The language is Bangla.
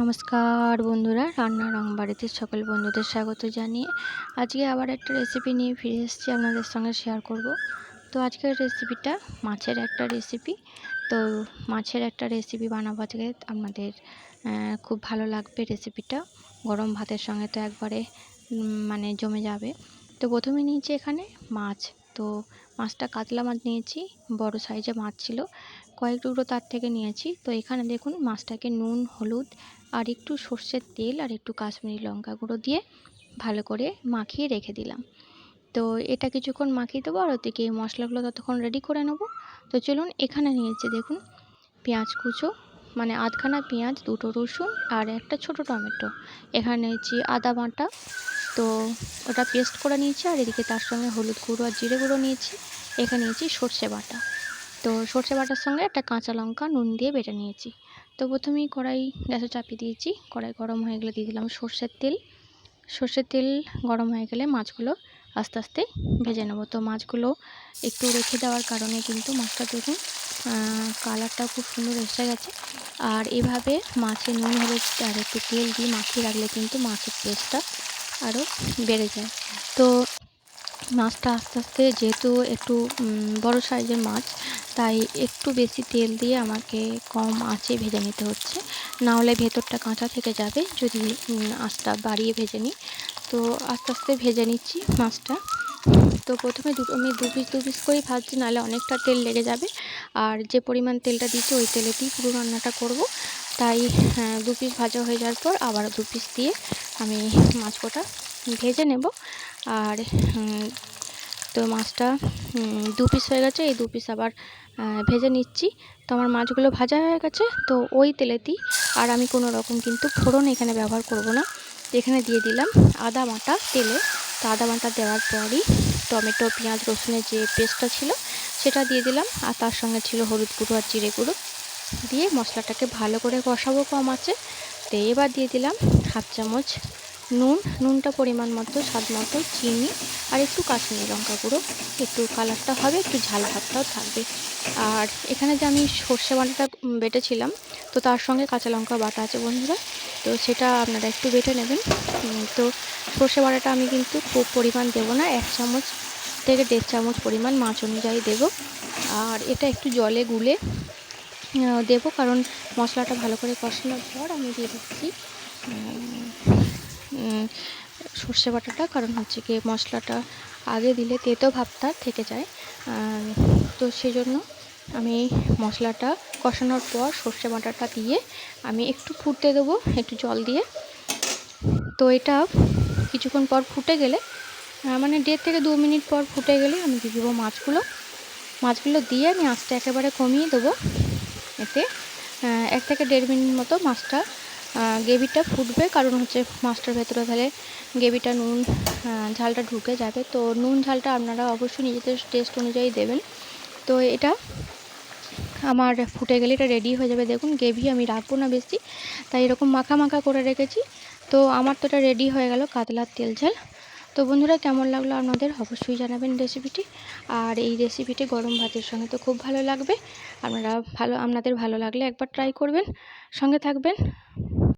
নমস্কার বন্ধুরা, রান্না রং বাড়িতে সকল বন্ধুদের স্বাগত জানিয়ে আজকে আবার একটা রেসিপি নিয়ে ফিরে এসেছি আপনাদের সঙ্গে শেয়ার করব। তো আজকের রেসিপিটা মাছের একটা রেসিপি তো মাছের একটা রেসিপি বানাবো আজকে। আপনাদের খুব ভালো লাগবে রেসিপিটা গরম ভাতের সঙ্গে তো একবারে মানে জমে যাবে। তো প্রথমে নিয়েছি এখানে মাছ। তো মাছটা কাতলা মাছ নিয়েছি, বড় সাইজে মাছ ছিল। কয়েক টুকরো তার থেকে নিয়েছি। তো এখানে দেখুন মাছটাকে নুন, হলুদ আর একটু সর্ষের তেল আর একটু কাশ্মীরি লঙ্কা গুঁড়ো দিয়ে ভালো করে মাখিয়ে রেখে দিলাম। তো এটা কিছুক্ষণ মাখিয়ে দেবো আর ওদিকে মশলাগুলো ততক্ষণ রেডি করে নেব। তো চলুন এখানে নিয়েছি দেখুন পেঁয়াজ কুচো মানে আধখানা পেঁয়াজ, দুটো রসুন আর একটা ছোট টমেটো। এখানে নিয়েছি আদা বাটা। তো ওটা পেস্ট করে নিয়েছি আর এদিকে তার সঙ্গে হলুদ গুঁড়ো আর জিরে গুঁড়ো নিয়েছি। এখানে নিয়েছি সর্ষে বাটা। তো সর্ষে বাটার সঙ্গে একটা কাঁচা লঙ্কা, নুন দিয়ে বেটে নিয়েছি। তো প্রথমেই কড়াই গ্যাসে চাপিয়ে দিয়েছি। কড়াই গরম হয়ে গেলে দিয়ে দিলাম সর্ষের তেল। সর্ষের তেল গরম হয়ে গেলে মাছগুলো আস্তে আস্তে ভেজে নেব। তো মাছগুলো একটু রেখে দেওয়ার কারণে কিন্তু মাছটা দেখুন কালারটাও খুব সুন্দর এসে গেছে। আর এভাবে মাছে নুন, হলুদ আর একটু তেল দিয়ে মাখিয়ে রাখলে কিন্তু মাছের টেস্টটা আরও বেড়ে যায়। তো মাছটা আস্তে আস্তে যেহেতু একটু বড় সাইজের মাছ তাই একটু বেশি তেল দিয়ে আমাকে কম আঁচে ভেজে নিতে হচ্ছে। না হলে ভেতরটা কাঁচা থেকে যাবে যদি আঁচটা বাড়িয়ে ভেজে নিই। তো আস্তে আস্তে ভেজে নিচ্ছি মাছটা। তো প্রথমে দুটো আমি দু পিস দু পিস করেই ভাজছি নাহলে অনেকটা তেল লেগে যাবে। আর যে পরিমাণ তেলটা দিচ্ছি ওই তেলেতেই পুরো রান্নাটা করব। তাই হ্যাঁ, দু পিস ভাজা হয়ে যাওয়ার পর আবার দু পিস দিয়ে আমি মাছ কটা ভেজে নেব। আর তো মাছটা দু পিস হয়ে গেছে, এই দু পিস আবার ভেজে নিচ্ছি। তো আমার মাছগুলো ভাজা হয়ে গেছে, তো ওই তেলেতেই। আর আমি কোনো রকম কিন্তু ফোড়ন এখানে ব্যবহার করব না। এখানে দিয়ে দিলাম আদা বাটা তেলে। তো আদা বাটা দেওয়ার পরই টমেটো, পেঁয়াজ, রসুনের যে পেস্টটা ছিল, সেটা দিয়ে দিলাম। আর তার সঙ্গে ছিল হলুদ গুঁড়ো আর জিরে গুঁড়ো। দিয়ে মশলাটাকে ভালো করে কষাবো কম আছে। তো এবার দিয়ে দিলাম হাফ চামচ নুন, নুনটা পরিমাণ মতো, স্বাদ মতো, চিনি আর একটু কাশ্মীরি লঙ্কা গুঁড়ো। একটু কালারটা হবে, একটু ঝাল ভাতটাও থাকবে। আর এখানে যে আমি সর্ষে বাটাটা বেটেছিলাম, তো তার সঙ্গে কাঁচা লঙ্কা বাটা আছে বন্ধুরা, তো সেটা আপনারা একটু বেটে নেবেন। তো সর্ষে বাটাটা আমি কিন্তু খুব পরিমাণ দেব না, এক চামচ থেকে দেড় চামচ পরিমাণ মাছ অনুযায়ী দেব। আর এটা একটু জলে গুলে দেব, কারণ মশলাটা ভালো করে কষানোর পর আমি দিয়ে দিচ্ছি সর্ষে বাটাটা, কারণ হচ্ছে কি মশলাটা আগে দিলে তেতো ভাবটা থেকে যায়। তো সেজন্য আমি মশলাটা কষানোর পর সর্ষে বাটাটা দিয়ে আমি একটু ফুটতে দেবো, একটু জল দিয়ে। তো এটা কিছুক্ষণ পর ফুটে গেলে মানে দেড় থেকে দু মিনিট পর ফুটে গেলে আমি দিয়ে দেবো মাছগুলো। মাছগুলো দিয়ে আমি আস্তে একেবারে কমিয়ে দেবো। এতে এক থেকে দেড় মিনিট মতো মাছটা গ্রেভিটা ফুটবে, কারণ হচ্ছে মাছটার ভেতরে তাহলে গ্রেভিটা নুন ঝালটা ঢুকে যাবে। তো নুন, ঝালটা আপনারা অবশ্যই নিজেদের টেস্ট অনুযায়ী দেবেন। তো এটা আমার ফুটে গেলে এটা রেডি হয়ে যাবে। দেখুন, গ্রেভি আমি রাখব না বেশি, তাই এরকম মাখা মাখা করে রেখেছি। তো আমার তো এটা রেডি হয়ে গেল, কাতলার তেল ঝাল। তো বন্ধুরা, কেমন লাগল আপনাদের অবশ্যই জানাবেন রেসিপিটি আর এই রেসিপিটি গরম ভাতের সঙ্গে তো খুব ভালো লাগবে। আপনারা ভালো, আপনাদের ভালো লাগলে একবার ট্রাই করবেন। সঙ্গে থাকবেন।